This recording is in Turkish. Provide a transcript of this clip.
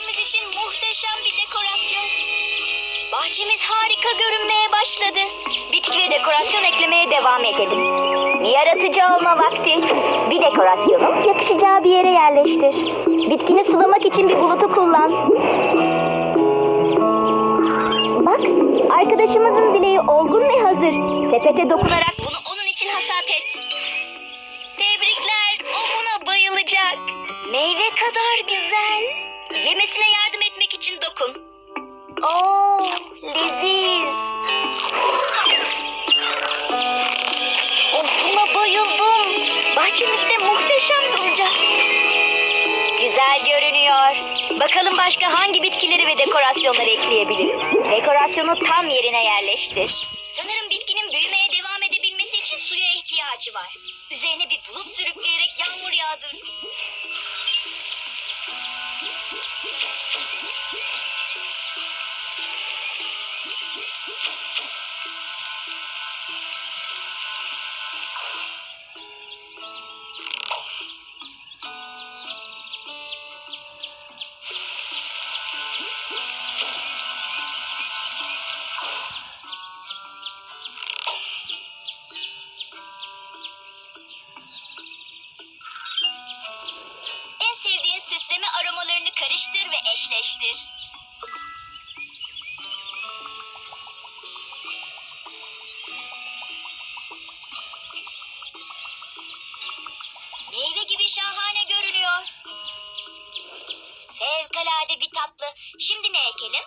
muhteşem bir dekorasyon. Bahçemiz harika görünmeye başladı. Bitki ve dekorasyon eklemeye devam edelim. Yaratıcı olma vakti. Bir dekorasyonu yakışacağı bir yere yerleştir. Bitkini sulamak için bir bulutu kullan. Bak, arkadaşımızın dileği olgun ve hazır. Sepete dokunarak bunu onun için hasat et. Tebrikler, o buna bayılacak. Meyve kadar güzel. Yemesine yardım etmek için dokun. Oo, leziz. Of, buna bayıldım. Bahçemizde muhteşem duracak. Güzel görünüyor. Bakalım başka hangi bitkileri ve dekorasyonları ekleyebilirim. Dekorasyonu tam yerine yerleştir. Sanırım bitkinin büyümeye devam edebilmesi için suya ihtiyacı var. Üzerine bir bulut sürükleyerek yağmur yağdır. ハハハハ! Süsleme aromalarını karıştır ve eşleştir. Meyve gibi şahane görünüyor. Fevkalade bir tatlı. Şimdi ne ekelim?